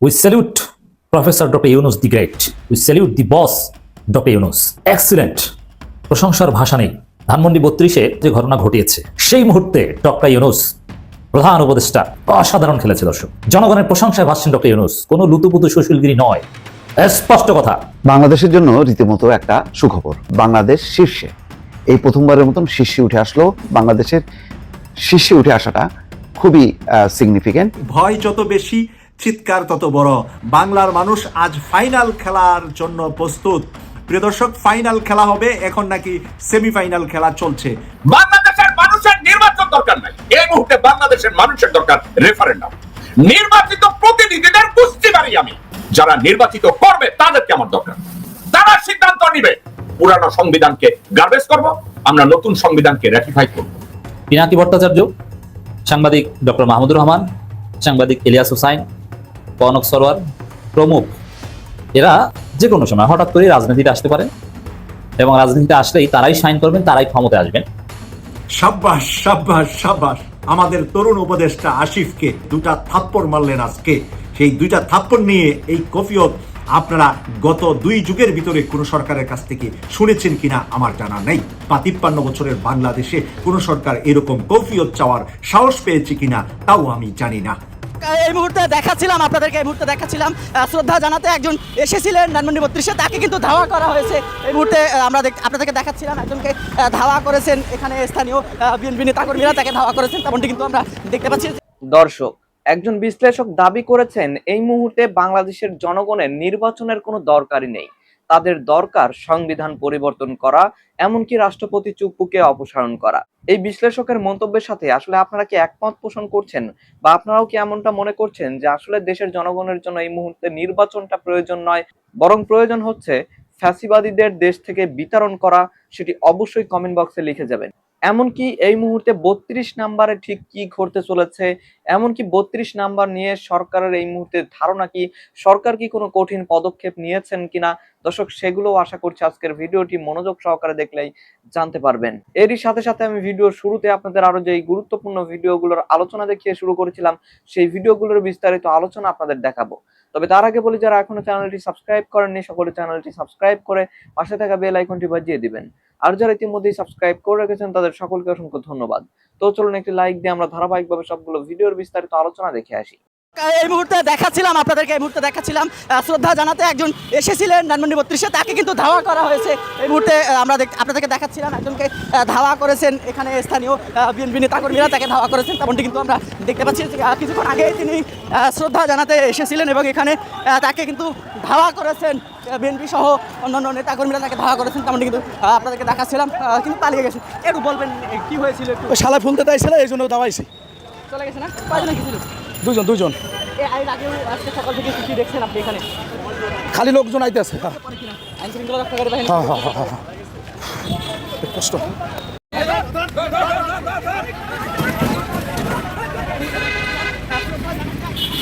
We salute Professor Dr. Yunus the Great. We salute the boss, Dr. Yunus. Excellent. প্রশংসার ভাষা নেই ধানমন্ডি বত্রিশে যে ঘটনা ঘটিয়েছে সেই মুহূর্তে ডক্টর ইউনুস প্রধান উপদেষ্টা অসাধারণ খেলেছে দর্শক জনগণের প্রশংসায় ভাসছেন ডক্টর ইউনুস কোনো লুতুপুতু সুশীলগিরি নয় স্পষ্ট কথা বাংলাদেশের জন্য রীতিমতো একটা সুখবর বাংলাদেশ শীর্ষে এই প্রথমবারের মতন শীর্ষে উঠে আসলো বাংলাদেশের শীর্ষে উঠে আসাটা খুবই সিগনিফিকেন্ট ভয় যত বেশি চিৎকার তত বড়। বাংলার মানুষ আজ ফাইনাল খেলার জন্য প্রস্তুত। প্রিয় দর্শক ফাইনাল খেলা হবে এখন নাকি সেমিফাইনাল খেলা চলছে। বাংলাদেশের মানুষের নির্বাচন দরকার নাই। এই মুহূর্তে বাংলাদেশের মানুষের দরকার রেফারেন্ডাম নির্বাচিত প্রতিনিধিদের বুঝতে পারি আমি। যারা নির্বাচিত করবে তাদেরকে আমার দরকার? তারা সিদ্ধান্ত নিবে। পুরানো সংবিধানকে গার্বেজ করব আমরা নতুন সংবিধানকে রেটিফাই করব। পিনাকি ভট্টাচার্য সাংবাদিক ডক্টর মাহমুদুর রহমান সাংবাদিক ইলিয়াস হুসাইন কনক সরোয়ার প্রমুখ। এরা যে কোনো সময় হঠাৎ করে রাজনীতিতে আসতে পারে এবং রাজনীতিতে আসলেই তারাই সাইন করবেন, তারাই ক্ষমতায় আসবেন। সাব্বাস সাব্বাস সাব্বাস। আমাদের তরুণ উপদেষ্টা আসিফকে দুটা থাপ্পড় মারলেন আজকে। সেই দুইটা থাপ্পড় নিয়ে এই কফিয়ত আপনারা গত দুই যুগের ভিতরে কোন সরকারের কাছ থেকে শুনেছেন কিনা আমার জানা নেই। বা তিপ্পান্ন বছরের বাংলাদেশে কোন সরকার এরকম কফিয়ত চাওয়ার সাহস পেয়েছে কিনা, তাও আমি জানি না। এই মুহূর্তে দেখাচ্ছিলাম, আপনাদেরকে এই মুহূর্তে দেখাচ্ছিলাম শ্রদ্ধা জানাতে একজন এসেছিলেন ধানমন্ডি বত্রিশে, তাকে কিন্তু ধাওয়া করা হয়েছে। এই মুহূর্তে আমরা আপনাদেরকে দেখাচ্ছিলাম, একজনকে ধাওয়া করেছেন এখানে স্থানীয় বিএনপি নেতাকর্মীরা, তাকে ধাওয়া করেছেন, তেমনটি কিন্তু আমরা দেখতে পাচ্ছি। দর্শক, একজন বিশ্লেষক দাবি করেছেন, এই মুহূর্তে বাংলাদেশের জনগণের নির্বাচনের কোনো দরকারই নেই। তাদের দরকার সংবিধান পরিবর্তন করা, এমনকি রাষ্ট্রপতি চুপ্পুকে অপসারণ করা। এই বিশ্লেষকের মন্তব্যের সাথে আসলে আপনারা কি একমত পোষণ করছেন? বা আপনারাও কি এমনটা মনে করছেন যে আসলে দেশের জনগণের জন্য এই মুহূর্তে নির্বাচনটা প্রয়োজন নয়, বরং প্রয়োজন হচ্ছে ফ্যাসিবাদীদের দেশ থেকে বিতরণ করা, সেটি অবশ্যই কমেন্ট বক্সে লিখে যাবেন। এমনকি এই মুহূর্তে বত্রিশ নাম্বারে ঠিক কি ঘটতে চলেছে, এমনকি বত্রিশ নাম্বার নিয়ে সরকারের এই মুহূর্তে ধারণা কি, সরকার কি কোনো কঠিন পদক্ষেপ নিয়েছেন কিনা দর্শক সেগুলো আশা করছি আজকের ভিডিওটি মনোযোগ সহকারে দেখলেই জানতে পারবেন। এরই সাথে সাথে আমি ভিডিওর শুরুতে আপনাদের আরও যে গুরুত্বপূর্ণ ভিডিওগুলোর আলোচনা দেখিয়ে শুরু করেছিলাম, সেই ভিডিওগুলোর বিস্তারিত আলোচনা আপনাদের দেখাবো। তবে তার আগে বলি, যারা এখনও চ্যানেলটি সাবস্ক্রাইব করেননি, সকলে চ্যানেলটি সাবস্ক্রাইব করে পাশে থাকা বেল আইকনটি বাজিয়ে দিবেন। আর যারা ইতিমধ্যেই সাবস্ক্রাইব করে রেখেছেন, তাদের সকলকে অসংখ্য ধন্যবাদ। তো চলুন একটি লাইক দিয়ে আমরা ধারাবাহিকভাবে সবগুলো ভিডিওর বিস্তারিত আলোচনা দেখে আসি। এই মুহূর্তে দেখাচ্ছিলাম আপনাদেরকে এই মুহূর্তে দেখাচ্ছিলাম শ্রদ্ধা জানাতে একজন এসেছিলেন ধানমন্ডি বত্রিশে তাকে কিন্তু ধাওয়া করা হয়েছে। এই মুহূর্তে আমরা দেখ- আপনাদেরকে দেখাচ্ছিলাম একজনকে ধাওয়া করেছেন এখানে স্থানীয় বিএনপি নেতাকর্মীরা তাকে ধাওয়া করেছেন তেমনটি কিন্তু আমরা দেখতে পাচ্ছি। কিছুক্ষণ আগে তিনি শ্রদ্ধা জানাতে এসেছিলেন এবং এখানে তাকে কিন্তু ধাওয়া করেছেন বিএনপি সহ অন্যান্য নেতাকর্মীরা তাকে ধাওয়া করেছেন তেমনটি কিন্তু আপনাদেরকে দেখাচ্ছিলাম কিন্তু পালিয়ে গেছেন। একটু বলবেন কি হয়েছিল একটু? শালা ফোন দিতে আইছিল এই জন্য দাওয়াইছি চলে গেছে না? কয়জনে কি ছিল দুজন দুজন খালি লোকজন আইতেছে হ্যাঁ। হ্যাঁ হ্যাঁ কষ্ট।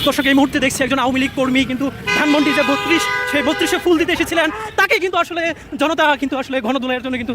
দর্শক এই মুহূর্তে দেখছি একজন আওয়ামী লীগ কর্মী কিন্তু ধানমন্ডি যে বত্রিশ সেই বত্রিশে ফুল দিতে এসেছিলেন তাকে কিন্তু আসলে জনতা কিন্তু আসলে গণদোলার জন্য কিন্তু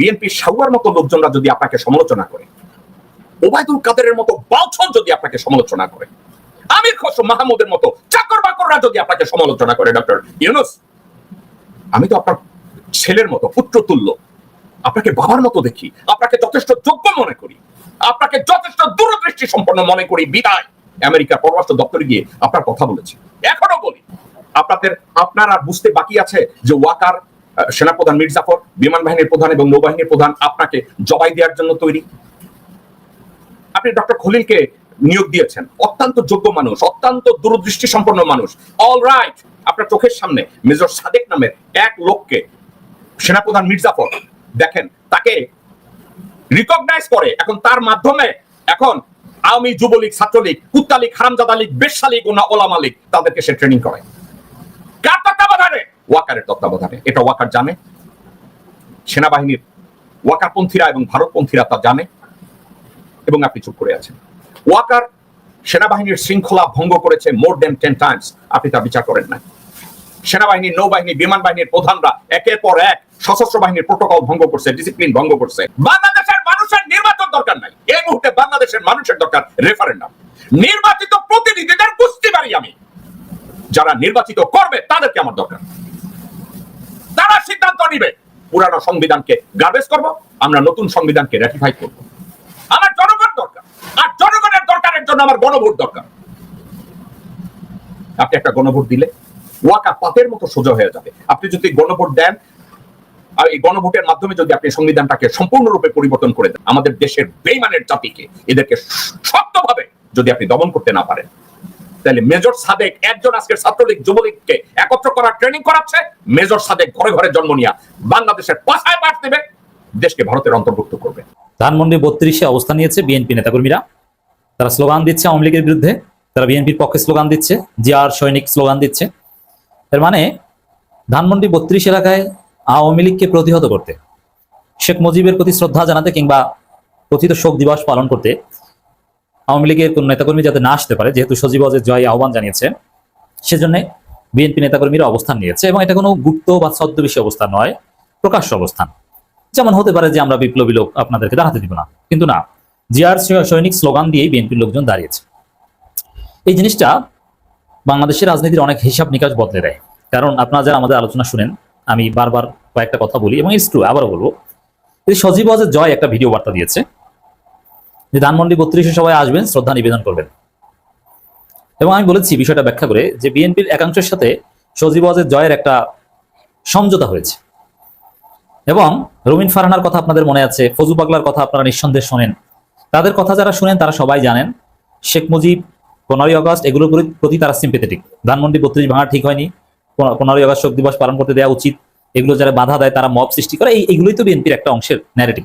বিএনপি সাউয়ার মতো লোকজনরা যদি আপনাকে সমালোচনা করে, ওবায়দুল কাদেরের মতো বাউছন যদি আপনাকে সমালোচনা করে, আমির খসরু মাহমুদের মতো চাকর বাকররা যদি আপনাকে সমালোচনা করে, ডক্টর ইউনুস, আমি তো আপনার ছেলের মতো, পুত্র তুল্য, আপনাকে বাবার মতো দেখি, আপনাকে যথেষ্ট যোগ্য মনে করি, আপনাকে যথেষ্ট দূরদৃষ্টি সম্পন্ন মনে করি, বিদায়। আমেরিকার পররাষ্ট্র দপ্তরে গিয়ে আপনার কথা বলেছি। এখনও বলি, আপনাদের, আপনার বুঝতে বাকি আছে যে ওয়াকার সেনাপ্রধান মীর জাফর, বিমান বাহিনীর প্রধান এবং নৌবাহিনীর প্রধান আপনাকে জবাই দেওয়ার জন্য তৈরি। আপনি ডক্টর খলিলকে নিয়োগ দিয়েছেন। অত্যন্ত যোগ্য মানুষ, অত্যন্ত দূরদৃষ্টি সম্পন্ন মানুষ। অল রাইট আপনার চোখের সামনে মেজর সাদেক নামের এক লোককে সেনাপ্রধান মির্জাফর দেখেন, তাকে রিকগনাইজ করে। এখন তার মাধ্যমে এখন আওয়ামী যুবলীগ, ছাত্রলীগ, কুত্তালীগ, হারামজাদা লীগ বেশ্যা লীগ ও না ওলামা লীগ তাদেরকে সে ট্রেনিং করে কার তত্ত্বাবধানে ওয়াকারের তত্ত্বাবধানে। এটা ওয়াকার জানে। সেনাবাহিনীর ওয়াকারপন্থীরা এবং ভারতপন্থীরা তা জানে এবং আপনি চুপ করে আছেন। ওয়াকার সেনাবাহিনীর শৃঙ্খলা ভঙ্গ করেছে মোর দেন টেন টাইমস আপনি তা বিচার করেন না সেনাবাহিনী, নৌবাহিনী, বিমান বাহিনীর প্রধানরা একের পর এক সশস্ত্র বাহিনীর প্রোটোকল ভঙ্গ করছে ডিসিপ্লিন ভঙ্গ করছে। বাংলাদেশের মানুষের নির্বাচন দরকার নাই। এই মুহূর্তে বাংলাদেশের মানুষের দরকার রেফারেন্ডাম নির্বাচিত প্রতিনিধিদের বুঝতে পারি আমি। যারা নির্বাচিত করবে, তাদেরকে আমার দরকার। তারা সিদ্ধান্ত নিবে। পুরানো সংবিধানকে গার্বেজ করব, আমরা নতুন সংবিধানকে রেটিফাই করব। আমার জনগণ দরকার। আর জনগণের দরকারের জন্য আমার গণভোট দরকার। আপনি একটা গণভোট দিলে ওয়াকা পাতের মতো সোজা হয়ে যাবে। আপনি যদি গণভোট দেন, আর এই গণভোটের মাধ্যমে যদি আপনি সংবিধানটাকে সম্পূর্ণরূপে পরিবর্তন করে দেন, আমাদের দেশের বেইমানের জাতিকে এদেরকে শক্তভাবে যদি আপনি দমন করতে না পারেন তাহলে মেজর সাদেক একজন আজকের ছাত্রলীগ, যুবলীগকে একত্র করার ট্রেনিং করাচ্ছে। মেজর সাদেক ঘরে ঘরে জন্ম নিয়ে। বাংলাদেশের পাশায় পাঠ দেবে। দেশকে ভারতের অন্তর্ভুক্ত করবে। ধানমন্ডি বত্রিশে অবস্থান নিয়েছে বিএনপি নেতাকর্মীরা। তারা স্লোগান দিচ্ছে আওয়ামী লীগের বিরুদ্ধে। তারা বিএনপির পক্ষে স্লোগান দিচ্ছে। জিয়ার সৈনিক স্লোগান দিচ্ছে। এর মানে ধানমন্ডি বত্রিশ এলাকায় আওয়ামী লীগকে প্রতিহত করতে, শেখ মুজিবের প্রতি শ্রদ্ধা জানাতে কিংবা কথিত শোক দিবস পালন করতে আওয়ামী লীগের কোন নেতাকর্মী যাতে না আসতে পারে, যেহেতু সজীব অজের জয় আহ্বান জানিয়েছে, সেজন্য বিএনপি নেতাকর্মীরা অবস্থান নিয়েছে এবং এটা কোনো গুপ্ত বা ছদ্মবেশী অবস্থান নয়, প্রকাশ্য অবস্থান। যেমন হতে পারে যে আমরা বিপ্লবী লোক আপনাদেরকে দাঁড়াতে দিব না, কিন্তু না, জিয়ার সৈনিক স্লোগান দিয়েই বিএনপির লোকজন দাঁড়িয়েছে। এই জিনিসটা বাংলাদেশের রাজনীতির অনেক হিসাব নিকাশ বদলে দেয়। কারণ আপনারা যারা আমাদের আলোচনা শুনেন, আমি বারবার কয়েকটা কথা বলি এবং ইটস আবারও বলব। সজীব ওয়াজের জয় একটা ভিডিও বার্তা দিয়েছে। যে ধানমন্ডি বত্রিশে সবাই আসবেন, শ্রদ্ধা নিবেদন করবেন। এবং আমি বলেছি, বিষয়টা ব্যাখ্যা করে যে বিএনপির একাংশের সাথে সজীব ওয়াজের জয়ের একটা সমঝোতা হয়েছে। এবং রবিন ফারহানার কথা আপনাদের মনে আছে, ফজু পাগলার কথা আপনারা নিঃসন্দেহে শোনেন। তাদের কথা যারা শুনেন, তারা সবাই জানেন, শেখ মুজিব পনেরোই আগস্ট এগুলোর প্রতি- তারা সিম্পেথেটিক ধানমন্ডি বত্রিশ ভাঙা ঠিক হয়নি পনেরোই আগস্ট শোক দিবস পালন করতে দেওয়া উচিত। এগুলো যারা বাধা দেয়, তারা মব সৃষ্টি করে। এই এগুলোই তো বিএনপির একটা অংশের ন্যারেটিভ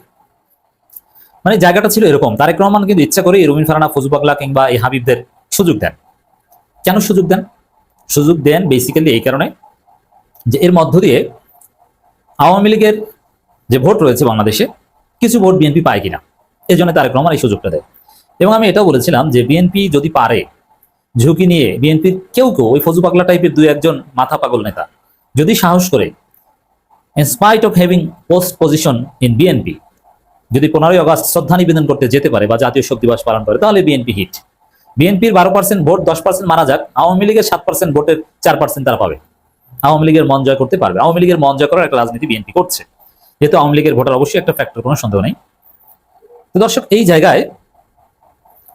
মানে জায়গাটা ছিল এরকম। তারেক রহমান কিন্তু ইচ্ছা করে রবিন ফারানা ফজু পাগলা কিংবা এই হাবিবদের সুযোগ দেন। কেন সুযোগ দেন? সুযোগ দেন বেসিক্যালি এই কারণে যে এর মধ্য দিয়ে আওয়ামী লীগের যে ভোট রয়েছে বাংলাদেশে, কিছু ভোট বিএনপি পায় কিনা, এই জন্য তারেক রহমান এই সুযোগটা দেয় এবং আমি এটাও বলেছিলাম যে বিএনপি যদি পারে, ঝুঁকি নিয়ে বিএনপির কেউ কেউ, ওই ফজু পাগলা টাইপের দুই একজন মাথা পাগল নেতা, যদি সাহস করে in spite of having post position in BNP যদি পনেরোই আগস্ট শ্রদ্ধা নিবেদন করতে যেতে পারে বা জাতীয় শোক দিবস পালন করে, তাহলে বিএনপি হিট। বিএনপির বারো পার্সেন্ট ভোট, দশ পার্সেন্ট মারা যাক, আওয়ামী লীগের সাত পার্সেন্ট ভোটের চার পার্সেন্ট তারা পাবে। আওয়ামী লীগের মন জয় করতে পারবে। আওয়ামী লীগের মন জয় করার একটা রাজনীতি বিএনপি করছে। যেহেতু আওয়ামী লীগের ভোটার অবশ্যই একটা ফ্যাক্টর কোনো সন্দেহ নেই। তো দর্শক, এই জায়গায়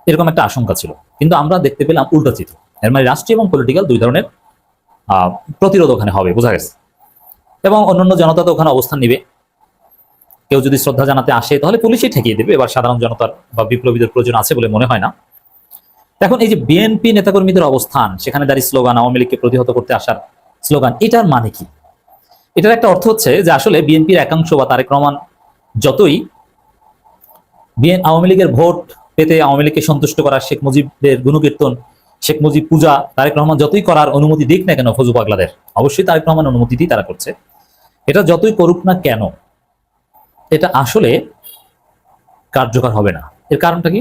এরকম একটা আশঙ্কা ছিল। কিন্তু আমরা দেখতে পেলাম উল্টো চিত্র। এর মানে রাষ্ট্রীয় এবং পলিটিক্যাল দুই ধরনের প্রতিরোধ ওখানে হবে, বোঝা গেছে। এবং অন্যান্য জনতা তো ওখানে অবস্থান নিবে। কেউ যদি শ্রদ্ধা জানাতে আসে, তাহলে পুলিশই ঠেকিয়ে দেবে। এবার সাধারণ জনতার বা বিপ্লবীদের প্রয়োজন আছে বলে মনে হয় না। এখন এই যে বিএনপি নেতাকর্মীদের অবস্থান, সেখানে দাঁড়িয়ে স্লোগান, আওয়ামী লীগকে প্রতিহত করতে আসার স্লোগান, এটার মানে কি? এটার একটা অর্থ হচ্ছে যে আসলে বিএনপির একাংশ বা তারেক রহমান যতই বিএন, আওয়ামী লীগের ভোট পেতে আওয়ামী লীগকে সন্তুষ্ট করা শেখ মুজিবের গুণকীর্তন, শেখ মুজিব পূজা, তারেক রহমান যতই করার অনুমতি দিক না কেন, ফজু পাগলাদের, অবশ্যই তারেক রহমান অনুমতি দিয়ে তারা করছে। এটা যতই করুক না কেন এটা আসলে কার্যকর হবে না। এর কারণটা কি?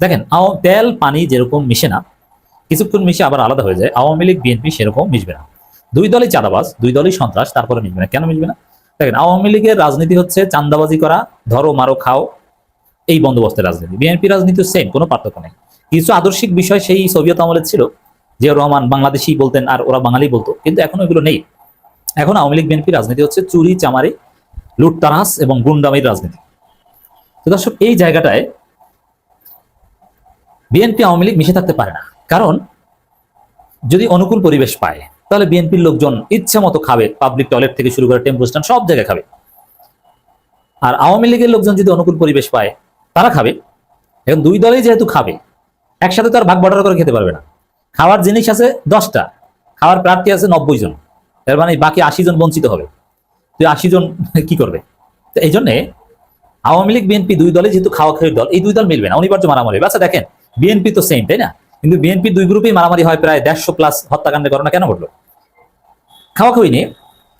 দেখেন তেল, পানি যেরকম মিশে না, কিছুক্ষণ মিশে আবার আলাদা হয়ে যায়, আওয়ামী লীগ, বিএনপি সেরকম মিশবে না। দুই দলই চাঁদাবাজ, দুই দলই সন্ত্রাস, তারপরে মিশবে না। কেন মিশবে না? দেখেন, আওয়ামী লীগের রাজনীতি হচ্ছে চান্দাবাজি করা, ধরো মারো খাও, এই বন্দোবস্তের রাজনীতি। বিএনপি রাজনীতি সেম কোনো পার্থক্য নেই। কিছু আদর্শিক বিষয় সেই সোভিয়েত আমলের ছিল, যে রহমান বাংলাদেশি বলতেন আর ওরা বাঙালি বলতো, কিন্তু এখন এগুলো নেই। এখন আওয়ামী লীগ, বিএনপি রাজনীতি হচ্ছে চুরি, চামারি লুটতারাস এবং গুন্ডামির রাজনীতি। তো দর্শক, এই জায়গাটায় বিএনপি আওয়ামী লীগ মিশে থাকতে পারে না। কারণ যদি অনুকূল পরিবেশ পায়, তাহলে বিএনপির লোকজন ইচ্ছে মতো খাবে পাবলিক টয়লেট থেকে শুরু করে টেম্পো স্ট্যান্ড সব জায়গায় খাবে। আর আওয়ামী লীগের লোকজন যদি অনুকূল পরিবেশ পায়, তারা খাবে। এখন দুই দলেই যেহেতু খাবে, একসাথে তো আর ভাগ বটারা করে খেতে পারবে না। খাওয়ার জিনিস আছে দশটা, খাওয়ার প্রার্থী আছে নব্বই জন। এর মানে বাকি আশি জন বঞ্চিত হবে। তুই আশি জন কি করবে? তো এই জন্যে আওয়ামী লীগ, বিএনপি দুই দলে যেহেতু খাওয়া খাওয়ির দল, এই দুই দল মিলবে না। অনিবার্য মারামারি আচ্ছা দেখেন, বিএনপি তো সেম তাই না? কিন্তু বিএনপি দুই গ্রুপেই মারামারি হয় প্রায় দেড়শো প্লাস হত্যাকাণ্ডের ঘটনা কেন ঘটলো? খাওয়া খাওয়ি নিয়ে,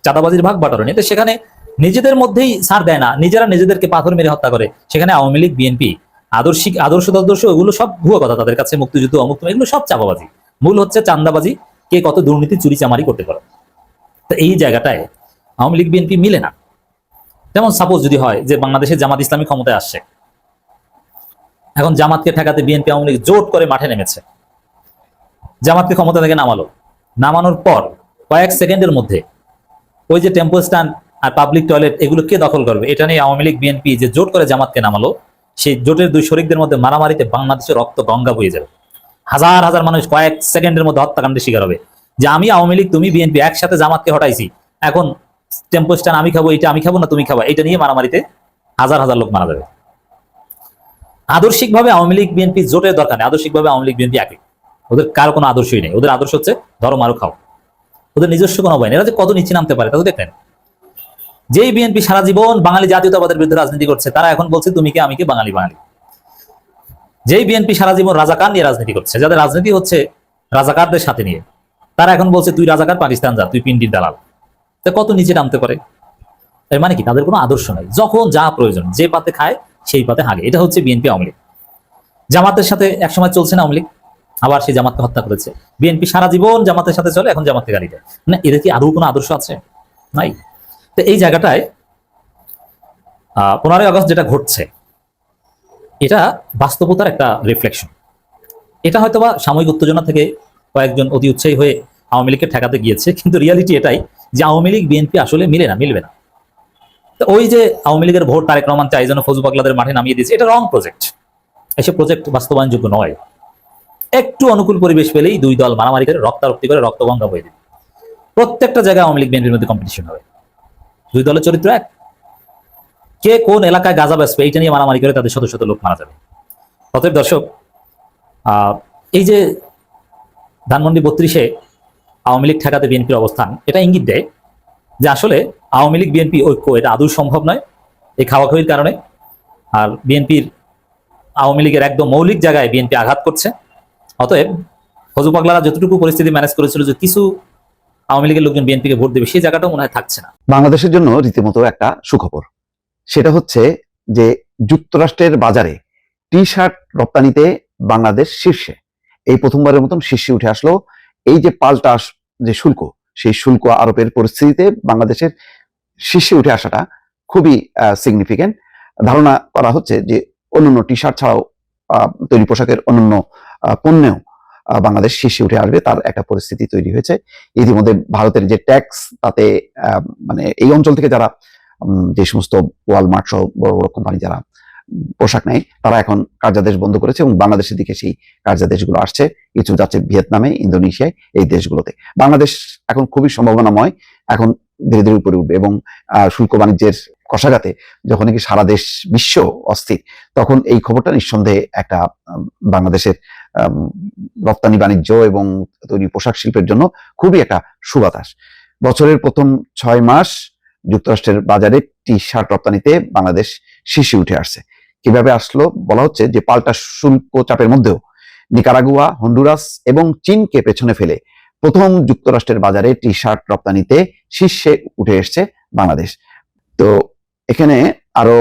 চাঁদাবাজির ভাগ বাটারো নিয়ে, তো সেখানে নিজেদের মধ্যেই ছাড় দেয় না। নিজেরা নিজেদেরকে পাথর মেরে হত্যা করে। সেখানে আওয়ামী লীগ, বিএনপি, আদর্শিক, আদর্শ আদর্শ ওগুলো সব ভুয়ো কথা তাদের কাছে, মুক্তিযুদ্ধ অমুক্ত এগুলো সব চাপাবাজি মূল হচ্ছে চান্দাবাজি কে কত দুর্নীতি চুরি চামারি করতে পারে। তো এই জায়গাটায় আওয়ামী লীগ, বিএনপি মিলে না। যেমন সাপোজ যদি হয় যে বাংলাদেশের জামাত ইসলামী ক্ষমতায় আসছে। এখন জামাতকে ঠেকাতে বিএনপি, আওয়ামী লীগ জোট করে মাঠে নেমেছে। জামাতকে ক্ষমতা থেকে নামালো। নামানোর পর কয়েক সেকেন্ডের মধ্যে ওই যে টেম্পো স্ট্যান্ড আর পাবলিক টয়লেট এগুলো কে দখল করবে? এটা নিয়ে আওয়ামী লীগ, বিএনপি যে জোট করে জামাতকে নামালো, সেই জোটের দুই শরিকদের মধ্যে মারামারিতে বাংলাদেশের রক্ত গঙ্গা বয়ে যাবে। হাজার হাজার মানুষ কয়েক সেকেন্ডের মধ্যে হত্যাকাণ্ডের শিকার হবে। যে আমি আওয়ামী লীগ, তুমি বিএনপি, একসাথে জামাতকে হটাইছি। এখন টেম্পো স্ট্যান্ড আমি খাব এটা আমি খাব না তুমি খাব এটা নিয়ে মারামারিতে হাজার হাজার লোক মারা যাবে। আদর্শিকভাবে আওয়ামী লীগ, বিএনপি জোটের দরকার নেই, আদর্শিকভাবে আওয়ামী লীগ, বিএনপি একই। ওদের কার কোনো আদর্শই নেই, ওদের আদর্শ হচ্ছে ধরো মারো, খাও। ওদের নিজস্ব কোনো ভয় নেই, এরা যে কত নিচে নামতে পারে, তা তো দেখলেন। যেই বিএনপি সারা জীবন বাঙালি জাতীয়তাবাদের বিরুদ্ধে রাজনীতি করছে, তারা এখন বলছে, তুমি কে, আমি কে, বাঙালি বাঙালি। যেই বিএনপি সারা জীবন রাজাকার নিয়ে রাজনীতি করছে, যাদের রাজনীতি হচ্ছে রাজাকারদের সাথে নিয়ে, তারা এখন বলছে, তুই রাজাকার, পাকিস্তান যা, তুই পিন্ডির দালাল। তা কত নিচে নামতে পারে? এর মানে কি? তাদের কোনো আদর্শ নাই। যখন যা প্রয়োজন, যে পাতে খায়, সেই পাতে হাগে। এটা হচ্ছে বিএনপি আওয়ামী লীগ। জামাতের সাথে একসময় চলছে না আওয়ামী আবার সেই জামাতকে হত্যা করেছে। বিএনপি সারা জীবন জামাতের সাথে চলে, এখন জামাতকে গালি দেয়। না, এদের কি আদৌ কোনো আদর্শ আছে? নাই। তো এই জায়গাটায় পনেরোই আগস্ট যেটা ঘটছে, এটা বাস্তবতার একটা রিফ্লেকশন এটা হয়তোবা সাময়িক উত্তেজনা থেকে কয়েকজন অতি উৎসাহী হয়ে আওয়ামী লীগকে ঠেকাতে গিয়েছে, কিন্তু রিয়ালিটি এটাই যে আওয়ামী লীগ, বিএনপি আসলে মিলে না, মিলবে না। ওই যে আওয়ামী লীগের ভোট তারেক রহমান চাই যেন ফজু পাগলাদের মাঠে নামিয়ে দিয়েছে, এটা রং প্রজেক্ট এসব প্রজেক্ট বাস্তবায়নযোগ্য নয়। একটু অনুকূল পরিবেশ পেলেই দুই দল মারামারি করে, রক্তারক্তি করে রক্তগঙ্গা বয়ে দিবে। প্রত্যেকটা জায়গায় আওয়ামী লীগ, বিএনপির মধ্যে কম্পিটিশন হবে। দুই দলের চরিত্র এক। কে কোন এলাকায় গাজা বেসবে এইটা নিয়ে মারামারি করে তাদের শত শত লোক মারা যাবে। অতএব দর্শক এই যে ধানমন্ডি বত্রিশে আওয়ামী লীগ ঠেকাতে বিএনপির অবস্থান, এটা ইঙ্গিত দেয় যে আসলে আওয়ামী লীগ, বিএনপি ঐক্য, এটা আদৌ সম্ভব নয় এই খাওয়া খাওয়ির কারণে। আর বিএনপির আওয়ামী লীগের একদম মৌলিক জায়গায় বিএনপি আঘাত করছে। অতএব ফজু পাগলারা যতটুকু পরিস্থিতি ম্যানেজ করেছিল যে কিছু আওয়ামী লীগের লোকজন বিএনপিকে ভোট দেবে, সেই জায়গাটাও মনে হয় থাকছে না। বাংলাদেশের জন্য রীতিমতো একটা সুখবর, সেটা হচ্ছে যে যুক্তরাষ্ট্রের বাজারে টি শার্ট রপ্তানিতে বাংলাদেশ শীর্ষে। এই প্রথমবারের মতন শীর্ষে উঠে আসলো। এই যে পাল্টা যে শুল্ক, সেই শুল্ক আরোপের পরিস্থিতিতে বাংলাদেশের শীর্ষে উঠে আসাটা খুবই সিগনিফিকেন্ট ধারণা করা হচ্ছে যে অন্যান্য টি শার্ট ছাড়াও তৈরি পোশাকের অন্যান্য পণ্যেও বাংলাদেশ শীর্ষে উঠে আসবে, তার একটা পরিস্থিতি তৈরি হয়েছে। ইতিমধ্যে ভারতের যে ট্যাক্স তাতে মানে এই অঞ্চল থেকে যারা যে সমস্ত ওয়ালমার্ট সহ বড় বড় কোম্পানি যারা পোশাক নেয় তারা এখন কার্যাদেশ বন্ধ করেছে এবং বাংলাদেশের দিকে সেই কার্যাদেশগুলো আসছে। কিছু যাচ্ছে ভিয়েতনামে, ইন্দোনেশিয়ায়, এই দেশগুলোতে। বাংলাদেশ এখন খুবই সম্ভাবনাময়। এখন ধীরে ধীরে উপরে উঠবে এবং শুল্ক বাণিজ্যের কষাঘাতে যখন নাকি সারা দেশ, বিশ্ব অস্থির, তখন এই খবরটা নিঃসন্দেহে একটা বাংলাদেশের রপ্তানি বাণিজ্য এবং তৈরি পোশাক শিল্পের জন্য খুবই একটা সুবাতাস। বছরের প্রথম ছয় মাস যুক্তরাষ্ট্রের বাজারে টি শার্ট রপ্তানিতে বাংলাদেশ শীর্ষে উঠে আসছে। কীভাবে আসলো? বলা হচ্ছে যে পাল্টা শুল্ক চাপের মধ্যেও নিকারাগুয়া, হন্ডুরাস এবং চীনকে পেছনে ফেলে প্রথম যুক্তরাষ্ট্রের বাজারে টি শার্ট রপ্তানিতে শীর্ষে উঠে এসছে বাংলাদেশ। তো এখানে আরও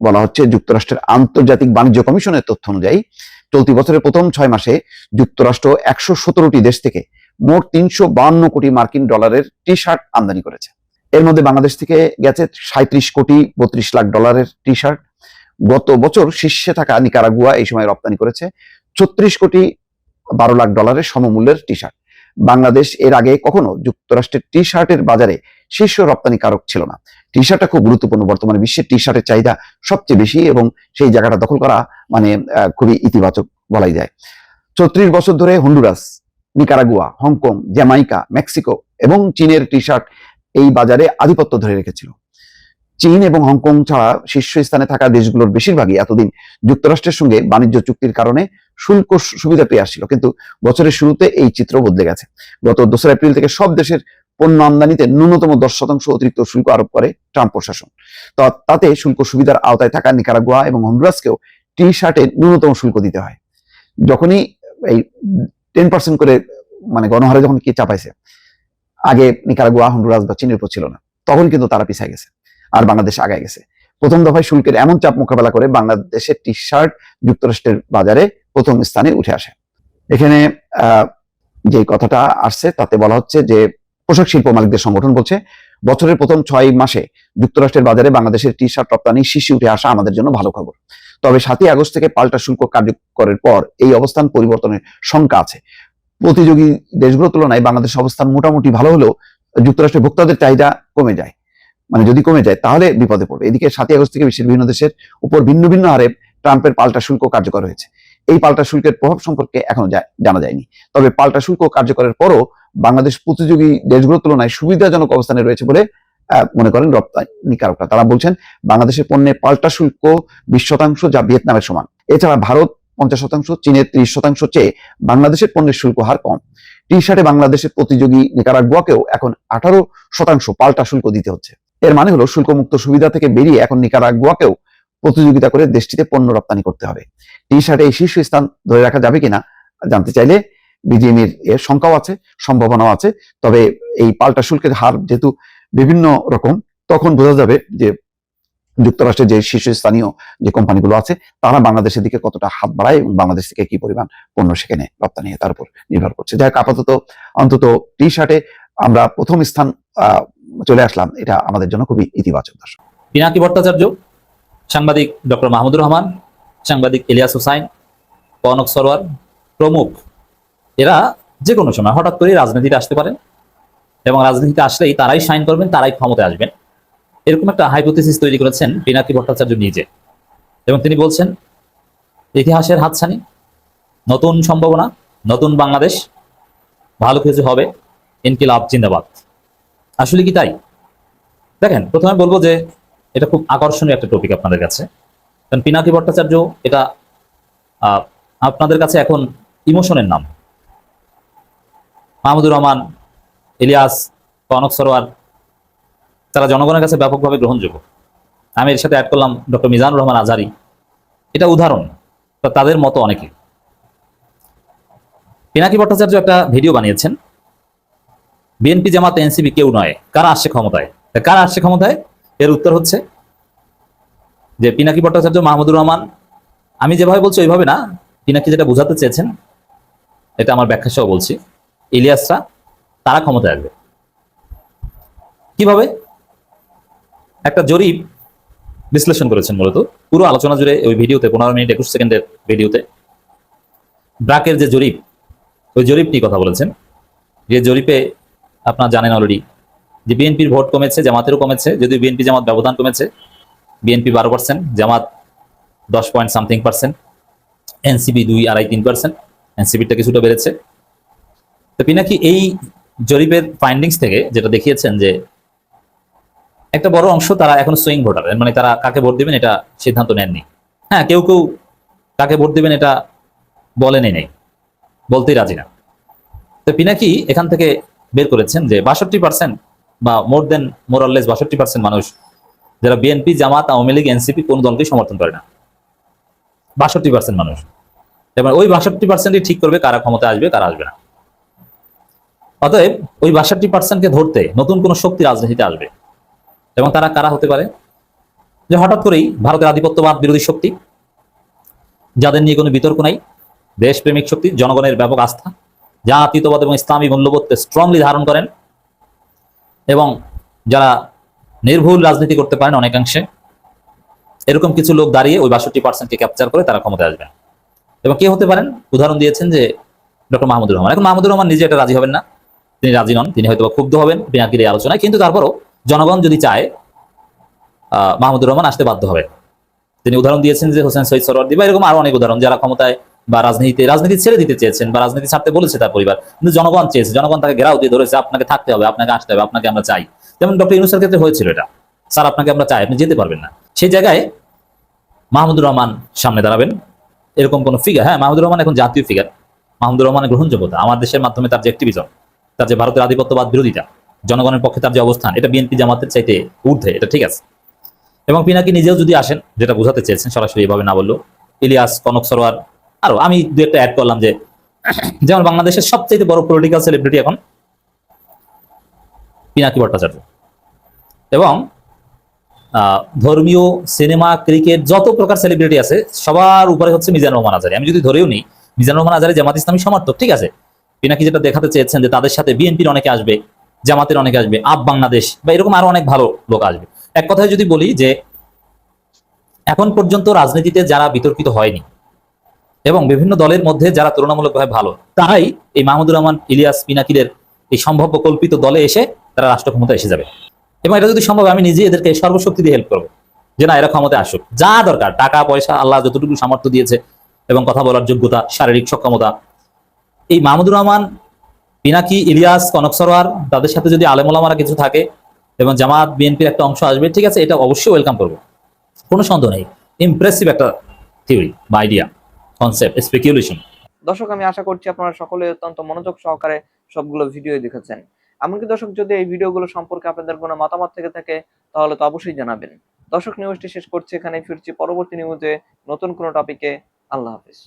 বলা হচ্ছে যুক্তরাষ্ট্রের আন্তর্জাতিক বাণিজ্য কমিশনের তথ্য অনুযায়ী চলতি বছরের প্রথম ছয় মাসে যুক্তরাষ্ট্র একশো সতেরোটি দেশ থেকে মোট তিনশো বান্ন কোটি মার্কিন ডলারের টি শার্ট আমদানি করেছে। এর মধ্যে বাংলাদেশ থেকে গেছে সাঁত্রিশ কোটি বত্রিশ লাখ ডলারের টি শার্ট গত বছর শীর্ষে থাকা নিকারাগুয়া এই সময় রপ্তানি করেছে ছত্রিশ কোটি বারো লাখ ডলারের সমমূল্যের টি শার্ট বাংলাদেশ এর আগে কখনো যুক্তরাষ্ট্রের টি শার্টের বাজারে শীর্ষ রপ্তানিকারক ছিল না। টি শার্টটা খুব গুরুত্বপূর্ণ বর্তমানে বিশ্বের টি শার্টের চাহিদা সবচেয়ে বেশি এবং সেই জায়গাটা দখল করা মানে খুবই ইতিবাচক বলাই যায়। চৌত্রিশ বছর ধরে Honduras Nicaragua Hong Kong Jamaica Mexico এবং চীনের টি শার্ট এই বাজারে আধিপত্য ধরে রেখেছিল। চীন এবং হংকং ছাড়া শীর্ষস্থানে থাকা দেশগুলোর বেশিরভাগই এতদিন যুক্তরাষ্ট্রের সঙ্গে বাণিজ্য চুক্তির কারণে শুল্ক সুবিধা পেয়ে আসছিল। কিন্তু বছরের শুরুতে এই চিত্র বদলে গেছে। গত দোসরা এপ্রিল থেকে সব দেশের পণ্য আমদানিতে ন্যূনতম দশ শতাংশ অতিরিক্ত শুল্ক আরোপ করে ট্রাম্প প্রশাসন। তাতে শুল্ক সুবিধার আওতায় থাকা নিকারাগুয়া এবং হন্ডুরাসকেও টি শার্টে ন্যূনতম শুল্ক দিতে হয়। যখনই এই টেন পার্সেন্ট করে মানে গণহারে যখন কি চাপাইছে, আগে নিকারাগুয়া, হন্ডুরাস বা চীনের উপর ছিল না, তখন কিন্তু তারা পিছিয়ে গেছে। আর বাংলাদেশ আগায় গেছে। প্রথম দফায় শুল্কের এমন চাপ মোকাবেলা করে বাংলাদেশের টি শার্ট যুক্তরাষ্ট্রের বাজারে প্রথম স্থানে উঠে আসে। এখানে যে কথাটা আসছে তাতে বলা হচ্ছে যে পোশাক শিল্প মালিকদের সংগঠন বলছে, বছরের প্রথম ছয় মাসে যুক্তরাষ্ট্রের বাজারে বাংলাদেশের টি শার্ট রপ্তানি শীর্ষে উঠে আসা আমাদের জন্য ভালো খবর। তবে সাতই আগস্ট থেকে পাল্টা শুল্ক কার্যকরের পর এই অবস্থান পরিবর্তনের শঙ্কা আছে। প্রতিযোগী দেশগুলোর তুলনায় বাংলাদেশ অবস্থান মোটামুটি ভালো হলেও যুক্তরাষ্ট্রের ভোক্তাদের চাহিদা কমে যায়। মানে যদি কমে যায়, তাহলে বিপদে পড়বে। এদিকে সাতই আগস্ট থেকে বিশ্বের বিভিন্ন দেশের উপর ভিন্ন ভিন্ন হারে ট্রাম্পের পাল্টা শুল্ক কার্যকর হয়েছে। এই পাল্টা শুল্কের প্রভাব সম্পর্কে এখনও জানা যায়নি। তবে পাল্টা শুল্ক কার্যকরের পরও বাংলাদেশ প্রতিযোগী দেশগুলোর তুলনায় সুবিধাজনক অবস্থানে রয়েছে বলে মনে করেন রপ্তানিকারকরা তারা বলছেন, বাংলাদেশের পণ্যে পাল্টা শুল্ক বিশ শতাংশ যা ভিয়েতনামের সমান। এছাড়া ভারত পঞ্চাশ শতাংশ চীনের ত্রিশ শতাংশ চেয়ে বাংলাদেশের পণ্যের শুল্ক হার কম। টি শার্টে বাংলাদেশের প্রতিযোগী নিকারাগুয়াকেও এখন আঠারো শতাংশ পাল্টা শুল্ক দিতে হচ্ছে। এর মানে হলো শুল্কমুক্ত সুবিধা থেকে বেরিয়ে এখন নিকারাগুয়াকেও প্রতিযোগিতা করে দেশটিতে পণ্য রপ্তানি করতে হবে। টি শার্টে এই শীর্ষ স্থান ধরে রাখা যাবে কিনা জানতে চাইলে বিজিএমএর এর সংখ্যাও আছে, সম্ভাবনাও আছে। তবে এই পাল্টা শুল্কের হার যেহেতু বিভিন্ন রকম, তখন বোঝা যাবে যে যুক্তরাষ্ট্রের যে শীর্ষস্থানীয় যে কোম্পানিগুলো আছে, তারা বাংলাদেশের দিকে কতটা হাত বাড়ায় এবং বাংলাদেশ থেকে কি পরিমাণ পণ্য সেখানে রপ্তানি তার উপর নির্ভর করছে। যাই হোক, আপাতত অন্তত টি শার্টে আমরা প্রথম স্থান চলে আসলাম। এটা আমাদের জন্য খুবই ইতিবাচক দর্শক। পিনাকি ভট্টাচার্য, সাংবাদিক ডক্টর মাহমুদুর রহমান, সাংবাদিক ইলিয়াস হুসাইন কনক সরোয়ার প্রমুখ। এরা যে কোনো সময় হঠাৎ করে রাজনীতিতে আসতে পারেন এবং রাজনীতিতে আসলেই তারাই সাইন করবেন, তারাই ক্ষমতায় আসবেন। এরকম একটা হাইপোথিসিস তৈরি করেছেন পিনাকি ভট্টাচার্য নিজে। এবং তিনি বলছেন, ইতিহাসের হাতছানি, নতুন সম্ভাবনা, নতুন বাংলাদেশ, ভালো কিছু হবে, ইনকিলাব জিন্দাবাদ। আসলে কি তাই? দেখেন, প্রথমে বলব যে এটা খুব আকর্ষণীয় একটা টপিক আপনাদের কাছে। কারণ পিনাকি ভট্টাচার্য এটা আপনাদের কাছে এখন ইমোশনের নাম। মাহমুদুর রহমান, ইলিয়াস, কনক সরোয়ার, তারা জনগণের কাছে ব্যাপকভাবে গ্রহণযোগ্য। আমি এর সাথে অ্যাড করলাম ডক্টর মিজানুর রহমান আজারি। এটা উদাহরণ তাদের মতো অনেকে। পিনাকি ভট্টাচার্য একটা ভিডিও বানিয়েছেন। বিএনপি জামাত এনসিপি কেউ নয়। কারা আসছে ক্ষমতায়? কারা আসছে ক্ষমতায়? এর উত্তর হচ্ছে যে পিনাকি ভট্টাচার্য, মাহমুদুর রহমান। আমি যেভাবে বলছি ওইভাবে না। পিনাকি যেটা বোঝাতে চেয়েছেন, এটা আমার ব্যাখ্যা সহ বলছি। ইলিয়াসরা, তারা ক্ষমতায় আসবে। কীভাবে? একটা জরিপ বিশ্লেষণ করেছেন মূলত। পুরো আলোচনা জুড়ে ওই ভিডিওতে, পনেরো মিনিট, একুশ সেকেন্ডের ভিডিওতে ব্রাকের যে জরিপ, ওই জরিপ নিয়ে কথা বলেছেন। যে জরিপে আপনারা জানেন অলরেডি যে বিএনপির ভোট কমেছে, জামাতেরও কমেছে, যদিও বিএনপি জামাত ব্যবধান কমেছে। বিএনপি বারো পার্সেন্ট জামাত দশ পয়েন্ট সামথিং পার্সেন্ট এনসিপি দুই, আড়াই, তিন পার্সেন্ট এনসিপিটা কিছুটা বেড়েছে। তো পিনাকি, এই জরিপের ফাইন্ডিংস থেকে যেটা দেখিয়েছেন যে একটা বড় অংশ তারা এখন সুইং ভোটার মানে তারা কাকে ভোট দিবেন এটা সিদ্ধান্ত নেননি। হ্যাঁ কেউ কেউ কাকে ভোট দিবেন এটা বলেনি নেই, বলতেই রাজি না। তো পিনাকি, এখান থেকে বের করেছেন যে বাষট্টি পার্সেন্ট বা মোর দেন মোরাললেস বাষট্টি পার্সেন্ট মানুষ যারা বিএনপি জামাত, আওয়ামী লীগ এনসিপি কোন দলকে সমর্থন করে না। বাষট্টি পার্সেন্ট মানুষ। এবার ওই বাষট্টি পার্সেন্টই ঠিক করবে কারা ক্ষমতা আসবে, কারা আসবে না। অতএব ওই বাষট্টি পার্সেন্টকে ধরতে নতুন কোন শক্তি রাজনীতিতে আসবে। এবং তারা কারা হতে পারে? যে হঠাৎ করেই ভারতের আধিপত্যবাদ বিরোধী শক্তি, যাদের নিয়ে কোনো বিতর্ক নাই, দেশপ্রেমিক শক্তি, জনগণের ব্যাপক আস্থা জাতীয়তাবাদ এবং ইসলামী মূল্যবোধকে স্ট্রংলি ধারণ করেন এবং যারা নির্ভুল রাজনীতি করতে পারেন অনেকাংশে, এরকম কিছু লোক দাঁড়িয়ে ওই বাষট্টি পার্সেন্টকে ক্যাপচার করে তারা ক্ষমতায় আসবেন। এবং কে হতে পারেন? উদাহরণ দিয়েছেন যে ডক্টর মাহমুদুর রহমান। এখন মাহমুদুর রহমান নিজে এটা রাজি হবেন না। তিনি রাজি নন। তিনি হয়তো ক্ষুব্ধ হবেন। পিনাকির এই আলোচনায়। কিন্তু তারপরও জনগণ যদি চায় মাহমুদুর রহমান আসতে বাধ্য হবে। তিনি উদাহরণ দিয়েছেন যে হোসেন সৈয়দ সরওয়ার্দি বা এরকম আরও অনেক উদাহরণ। যারা ক্ষমতায় বা রাজনীতিতে, রাজনীতি ছেড়ে দিতে চেয়েছেন বা রাজনীতি ছাড়তে বলেছে তার পরিবার। কিন্তু জনগণ চেয়েছে, জনগণ তাকে ঘেরাও দিয়ে ধরেছে, আপনাকে থাকতে হবে, আপনাকে আসতে হবে, আপনাকে আমরা চাই। যেমন ডক্টর ইউনুসের ক্ষেত্রে হয়েছিল এটা। স্যার, আপনাকে আমরা চাই, আপনি যেতে পারবেন না। সেই জায়গায় মাহমুদুর রহমান সামনে দাঁড়াবেন। এরকম কোন ফিগার হ্যাঁ মাহমুদুর রহমান এখন জাতীয় ফিগার মাহমুদুর রহমানের গ্রহণযোগ্যতা, আমার দেশের মাধ্যমে তার যে অ্যাক্টিভিজম তার যে ভারতের আধিপত্যবাদ বিরোধিতা, জনগণের পক্ষে তার যে অবস্থান, এটা বিএনপি জামাতের চাইতে ঊর্ধ্বে, এটা ঠিক আছে। এবং পিনাকি নিজেও যদি আসেন, যেটা বোঝাতে চেয়েছেন, সরাসরি এভাবে না বলল ইলিয়াস কনক সরোয়ার আরও, আমি দু একটা অ্যাড করলাম যে, যেমন বাংলাদেশের সবচেয়ে বড় পলিটিক্যাল সেলিব্রিটি এখন পিনাকি ভট্টাচার্য। এবং ধর্মীয় সিনেমা ক্রিকেট যত প্রকার সেলিব্রিটি আছে, সবার উপরে হচ্ছে মিজানুর রহমান আজারি। আমি যদি ধরেও নিই, মিজানুর রহমান আজারি জামাত ইসলামী সমর্থক, ঠিক আছে? পিনাকি যেটা দেখাতে চেয়েছেন যে, তাদের সাথে বিএনপির অনেকে আসবে, জামাতের অনেকে আসবে, আপ বাংলাদেশ বা এরকম আরও অনেক ভালো লোক আসবে। এক কথায় যদি বলি যে, এখন পর্যন্ত রাজনীতিতে যারা বিতর্কিত হয়নি এবং বিভিন্ন দলের মধ্যে যারা তুলনামূলকভাবে ভালো, তারাই এই মাহমুদুর রহমান, ইলিয়াস পিনাকিদের এই সম্ভাব্য কল্পিত দলে এসে তারা রাষ্ট্র ক্ষমতা এসে যাবে। এবং এটা যদি সম্ভব আমি নিজে এদেরকে সর্বশক্তি দিয়ে হেল্প করব। যে না, এরা ক্ষমতায় আসুক। যা দরকার, টাকা, পয়সা, আল্লাহ যতটুকু সামর্থ্য দিয়েছে এবং কথা বলার যোগ্যতা, শারীরিক সক্ষমতা। এই মাহমুদুর রহমান, পিনাকি, ইলিয়াস, কনক সরোয়ার, তাদের সাথে যদি আলেমোলামারা কিছু থাকে এবং জামাত, বিএনপির একটা অংশ আসবে, ঠিক আছে, এটা অবশ্যই ওয়েলকাম করব। কোনো সন্দেহ নেই। ইমপ্রেসিভ একটা থিওরি বা আইডিয়া কনসেপ্ট স্পেকুলেশন দর্শক, আমি আশা করছি আপনারা সকলে অত্যন্ত মনোযোগ সহকারে সবগুলো ভিডিও দেখেছেন। এমনকি দর্শক, যদি এই ভিডিওগুলো সম্পর্কে আপনাদের কোনো মতামত থেকে থাকে, তাহলে তো অবশ্যই জানাবেন। দর্শক নিউজটি শেষ করছি এখানে ফিরছি পরবর্তী নিউজে নতুন কোনো টপিকে আল্লাহ হাফিজ।